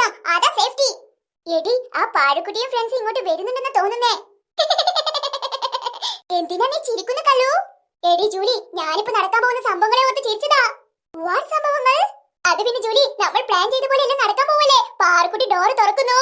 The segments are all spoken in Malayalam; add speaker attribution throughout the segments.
Speaker 1: കേട്ടോ. അതാ സേഫ്റ്റി എടി ആ പാഴക്കുട്ടിയും ഫ്രണ്ട്സ് ഇങ്ങോട്ട് വരുന്നുണ്ടെന്ന് തോന്നുന്നേ. എന്തിനാ നീ ചിരിക്കുന്ന കല്ലു? എടി ജൂലി ഞാനിപ്പോ നടക്കാൻ പോകുന്ന സംഭവങ്ങളെ ഓർത്ത് ചിരിച്ചതാ. വാട്ട് സംഭവങ്ങൾ? അത് പിന്നെ ജൂലി നമ്മൾ പ്ലാൻ ചെയ്ത പോലെ എല്ലാം നടക്കാൻ പോവല്ലേ? പാറക്കുട്ടി ഡോർ തുറക്കുന്നു.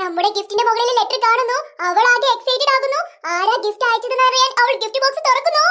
Speaker 1: നമ്മുടെ ഗിഫ്റ്റിന്റെ മുകളിൽ ലെറ്റർ കാണുന്നു. അവൾ ആകെ എക്സൈറ്റഡ് ആകുന്നു. ആരാ ഗിഫ്റ്റ് അയച്ചതെന്ന് അറിയാൻ അവൾ ഗിഫ്റ്റ് ബോക്സ് തുറക്കുന്നു.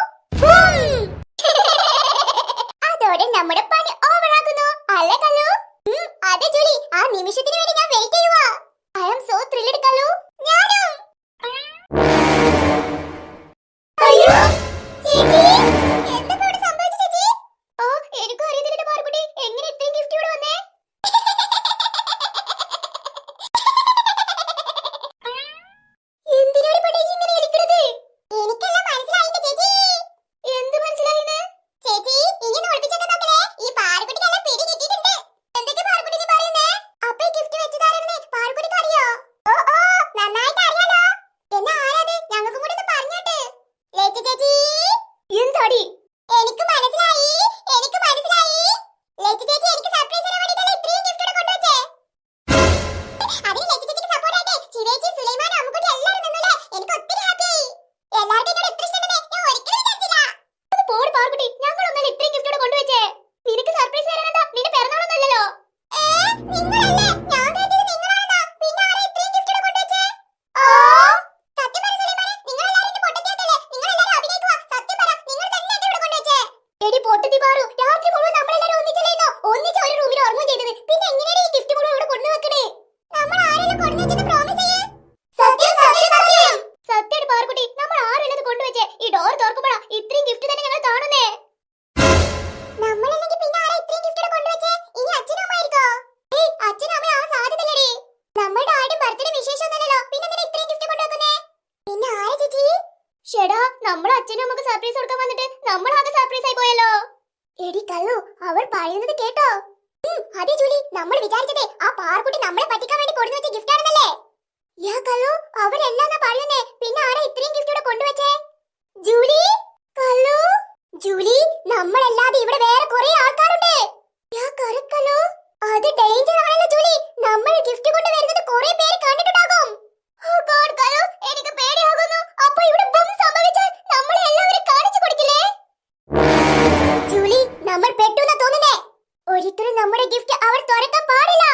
Speaker 1: துரத்த பாடில?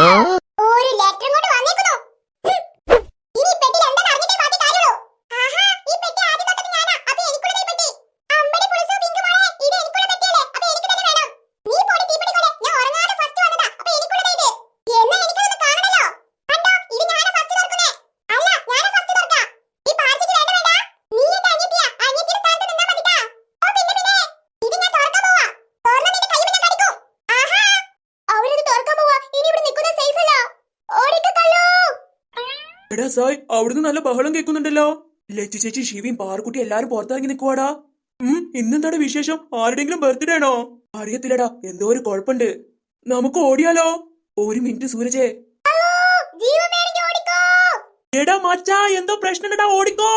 Speaker 1: Huh? എടാ
Speaker 2: സായ് അവിടുന്ന് നല്ല ബഹളം കേൾക്കുന്നുണ്ടല്ലോ. ലച്ചു ചേച്ചി ഷീവിയും പാറക്കുട്ടി എല്ലാരും പുറത്തിറങ്ങി നിക്കുവാടാ ഉം ഇന്നെന്താണ് വിശേഷം? ആരുടെങ്കിലും ബർത്ത്ഡേ ആണോ? അറിയത്തില്ലടാ എന്തോ ഒരു കുഴപ്പമുണ്ട്. നമുക്ക് ഓടിയാലോ? ഒരു മിനിറ്റ് സൂരജേ. എടാ മച്ചാ എന്തോ പ്രശ്നം ഓടിക്കോ.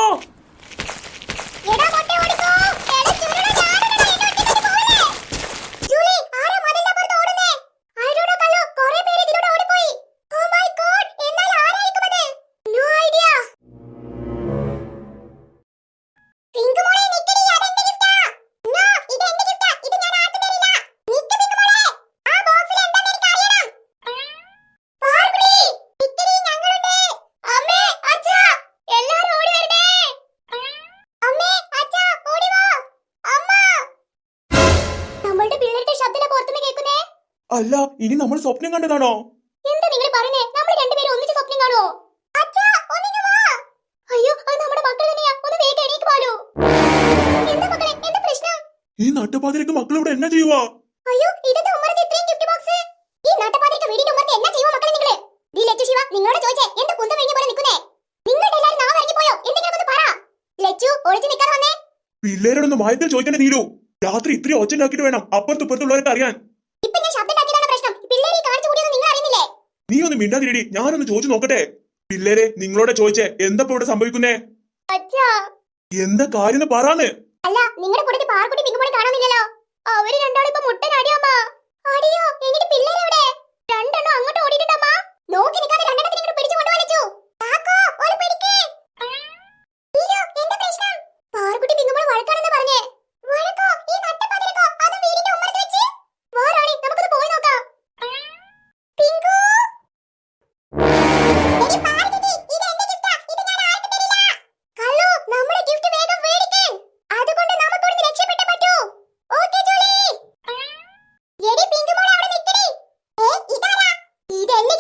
Speaker 2: അല്ല ഇനി നമ്മൾ സ്വപ്നം കണ്ടതാണോ?
Speaker 1: എന്താ നിങ്ങൾ പറയുന്നേ? നമ്മൾ രണ്ടുപേരും ഒന്നിച്ച് സ്വപ്നം കാണോ അയ്യോ അത് നമ്മുടെ മക്കൾ തന്നെയാ. ഒന്ന് വേഗം എണീക്ക് പാലു. എന്താ മക്കളെ എന്താ പ്രശ്നം?
Speaker 2: ഈ നാട്ടുപാതിരക്ക് മക്കൾ ഇവിടെ എന്നാ ചെയ്യുവാ?
Speaker 1: അയ്യോ ഇതെന്താ ഉമ്മറത്തെ ഇത്രയും ഗിഫ്റ്റ് ബോക്സ് ഈ നാട്ടുപാതിരക്ക് വീടിന്റെ ഉമ്മറത്തെ എന്നാ ചെയ്യുവാ മക്കളെ നിങ്ങൾ? ദീ ലെച്ചു ശിവ നിങ്ങളോട് ചോദിച്ചേ എന്താ കുന്തം കഴിഞ്ഞ പോലെ നിൽക്കുന്നേ? നിങ്ങളുടെ എല്ലാവരും നാളെ ഇറങ്ങി പോയോ? എന്തെങ്കിലും ഒന്ന് പറ. ലെച്ചു ഒളിച്ചു നിൽക്കാൻ വന്നേ.
Speaker 2: പിള്ളേരോടൊന്ന് വായത്തിൽ ചോദിക്കണേ നീലു. രാത്രി ഇത്രയും ഒച്ചണ്ടാക്കിട്ട് വേണം. അപ്പുറത്തുപ്പുറത്തുള്ളവരൊക്കെ അറിയാൻ. നീ ഒന്ന് മിണ്ടാതിരിടി. ഞാനൊന്ന് ചോദിച്ചു നോക്കട്ടെ. പിള്ളേരെ നിങ്ങളോട് ചോദിച്ചേ. എന്താ ഇവിടെ സംഭവിക്കുന്നേ? എന്താ കാര്യം പറയാണ്
Speaker 1: അല്ല നിങ്ങളുടെ കൂടെ പാർക്കുട്ടി പിങ്കുമണി കാണുന്നില്ലല്ലോ അവർ രണ്ടാളും ഇപ്പൊ മുട്ടനടി അമ്മ അടിയോ എന്നിട്ട് പിള്ളേരെവിടെ രണ്ടെണ്ണം അങ്ങോട്ട് ഓടിയിട്ടുണ്ടമ്മ നോക്കി നിൽക്കാതെ രണ്ടെണ്ണത്തിന് പിടിച്ചു കൊണ്ടുവച്ചു 一い。